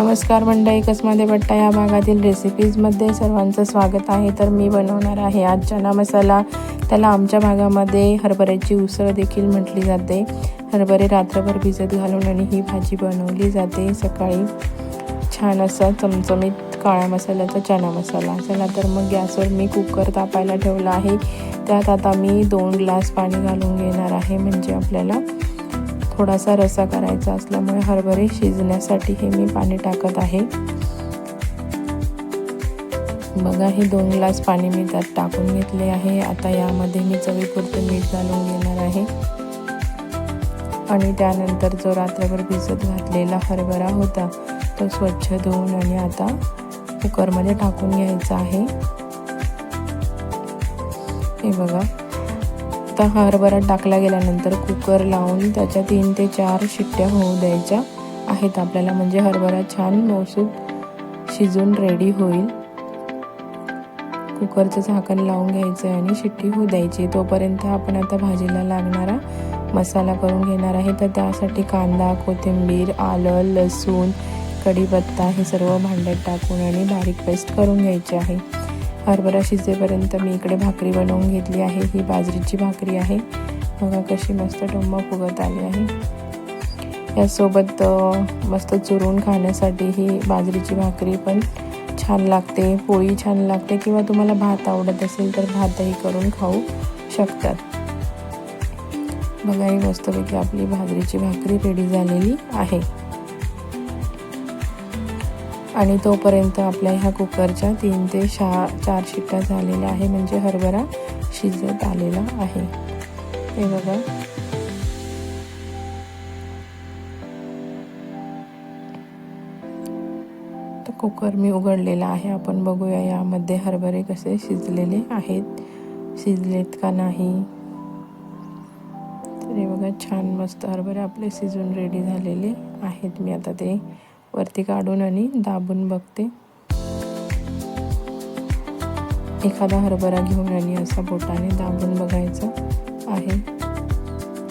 नमस्कार मंडळी कसमध्ये बट्टा या भागातील रेसिपीजमध्ये सर्वांचं स्वागत आहे. तर मी बनवणार आहे आज चना मसाला. त्याला आमच्या भागामध्ये हरभऱ्याची उसळ देखील म्हटली जाते. हरभरे रात्रभर भिजत घालून आणि ही भाजी बनवली जाते. सकाळी छान असा चमचमीत काळ्या मसाल्याचा चना मसाला. चला तर मग गॅसवर मी कुकर तापायला ठेवला आहे. त्यात आता मी दोन ग्लास पाणी घालून घेणार आहे. म्हणजे आपल्याला थोडासा रसा करायचा असल्यामुळे हरभरे शिजण्यासाठी हे मी पाणी टाकत आहे. बघा हे दोन ग्लास पाणी मी त्यात टाकून घेतले आहे. आता यामध्ये मी चवीपुरतं मीठ घालून घेणार आहे. आणि त्यानंतर जो रात्रभर भिजत घातलेला हरभरा होता तो स्वच्छ धुवून आणि आता कुकरमध्ये टाकून घ्यायचा आहे. हे बघा आता हरभरा टाकला गेल्यानंतर कुकर लावून त्याच्या तीन ते चार शिट्ट्या होऊ द्यायच्या आहेत आपल्याला. म्हणजे हरभरा छान मौसूद शिजून रेडी होईल. कुकरचं झाकण लावून घ्यायचं आहे आणि शिट्टी होऊ द्यायची. तोपर्यंत आपण आता भाजीला लागणारा मसाला करून घेणार आहे. तर त्यासाठी कांदा कोथिंबीर आलं लसूण कढीपत्ता हे सर्व भांड्यात टाकून आणि बारीक पेस्ट करून घ्यायचे आहे. हरभरा शिजेपर्यंत मी इकडे भाकरी बनवून घेतली आहे ही बाजरीची भाकरी आहे. बघा कशी मस्त टोंबा फुगत आली आहे. यासोबत मस्त चुरून खाण्यासाठी ही बाजरीची भाकरी पण छान लागते. पोळी छान लागते किंवा तुम्हाला भात आवडत असेल तर भातही करून खाऊ शकतात. बघा ही मस्तपैकी आपली बाजरीची भाकरी रेडी झालेली आहे. आणि तोपर्यंत आपल्या ह्या कुकरच्या तीन ते शहा चार शिट्ट्या झालेल्या आहे म्हणजे हरभरा शिजत आलेला आहे. हे बघा. तर कुकर मी उघडलेला आहे. आपण बघूया यामध्ये हरभरे कसे शिजलेले आहेत. शिजलेत का नाही? तर हे बघा छान मस्त हरभरे आपले शिजून रेडी झालेले आहेत. मी आता ते वरती काढून आणि दाबून बघते. एखादा हरभरा घेऊन आणि असा बोटाने दाबून बघायचं आहे.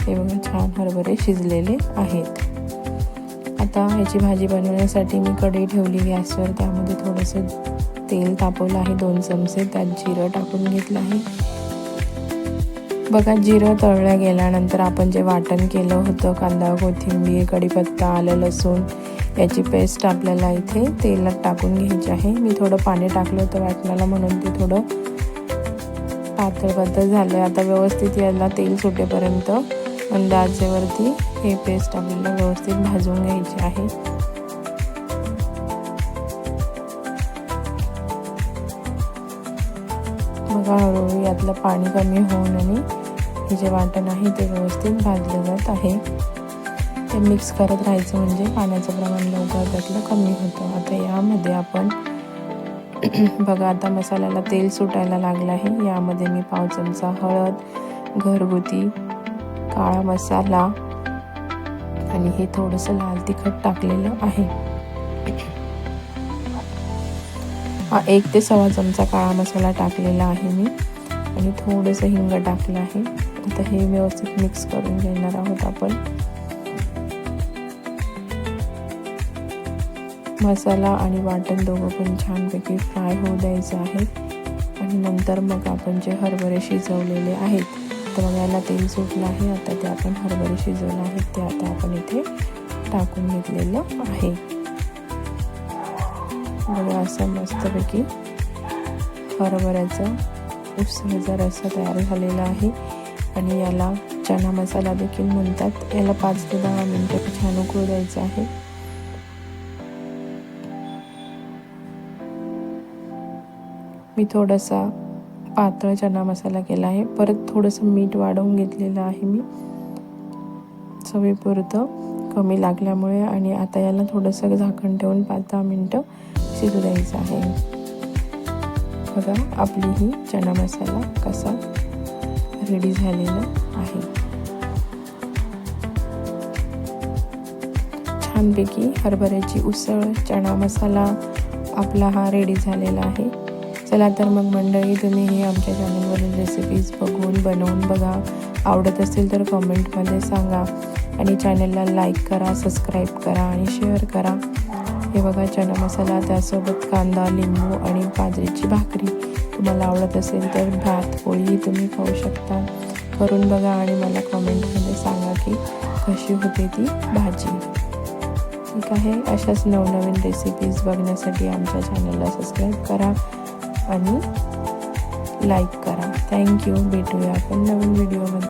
हे बघा छान हरभरे शिजलेले आहेत. आता ह्याची भाजी बनवण्यासाठी मी कढई ठेवली गॅसवर. त्यामध्ये थोडंसं तेल तापवलं आहे दोन चमचे. त्यात जिरं टाकून घेतलं आहे. बघा जिरं तळलं गेल्यानंतर आपण जे वाटण केलं होतं कांदा कोथिंबीर कढीपत्ता आलं लसूण याची पेस्ट आपल्याला इथे तेलात टाकून घ्यायची आहे. मी थोडं पाणी टाकलं होतं वाटणाला म्हणून ते थोडं पातळ पातळ झालं आहे आता व्यवस्थित याला तेल सुटेपर्यंत अंदाजेवरती हे पेस्ट आपल्याला व्यवस्थित भाजून घ्यायची आहे. बघा हळूहळू यातलं पाणी कमी होऊन आणि हे जे वाटण आहे ते व्यवस्थित भाजलं जात आहे. ते मिक्स करत राहायचं म्हणजे पाण्याचं प्रमाण लवकर त्यातलं कमी होतं. आता यामध्ये आपण बघा आता मसाल्याला तेल सुटायला लागलं आहे. यामध्ये मी पाव चमचा हळद घरगुती काळा मसाला आणि हे थोडंसं लाल तिखट टाकलेलं आहे. हा एक ते सव्वा चमचा काळा मसाला टाकलेला आहे मी आणि थोडंसं हिंग टाकलं आहे. आता हे व्यवस्थित मिक्स करून घेणार आहोत आपण. मसाला आणि वाटण दोघं पण छानपैकी फ्राय होऊ द्यायचं आहे. आणि नंतर मग आपण जे हरभरे शिजवलेले आहेत तर मग याला तेल सुटलं आहे. आता ते आपण हरभरे शिजवले आहेत ते आता आपण इथे टाकून घेतलेलं आहे. बघा असं मस्तपैकी हरभऱ्याचं उसळीचा रस्सा तयार झालेला आहे. आणि याला चना मसाला देखील म्हणतात. याला पाच ते दहा मिनटं छान उकळू द्यायचं आहे. मी थोडासा पातळ चना मसाला केला आहे. परत थोडंसं मीठ वाढवून घेतलेलं आहे मी. चवीपुरतं कमी लागल्यामुळे आणि आता याला थोडंसं झाकण ठेवून पाच दहा मिनटं शिजू द्यायचं आहे. बघा आपली ही चना मसाला कसा रेडी झालेलं आहे. छानपैकी हरभऱ्याची उसळ चणा मसाला आपला हा रेडी झालेला आहे. चला तर मग मंडळी तुम्ही हे आमच्या चॅनलवरील रेसिपीज बघून बनवून बघा. आवडत असेल तर कमेंटमध्ये सांगा. आणि चॅनलला लाईक करा सबस्क्राईब करा आणि शेअर करा. हे बघा चना मसाला त्यासोबत कांदा लिंबू आणि बाजरीची भाकरी. तुम्हाला आवडत असेल तर भात पोळी तुम्ही खाऊ शकता. करून बघा आणि मला कमेंटमध्ये सांगा की कशी होते ती भाजी. ठीक आहे अशाच नवनवीन रेसिपीज बघण्यासाठी आमच्या चॅनलला सबस्क्राईब करा आणि लाईक करा. थँक्यू भेटूया आपण नवीन व्हिडिओमध्ये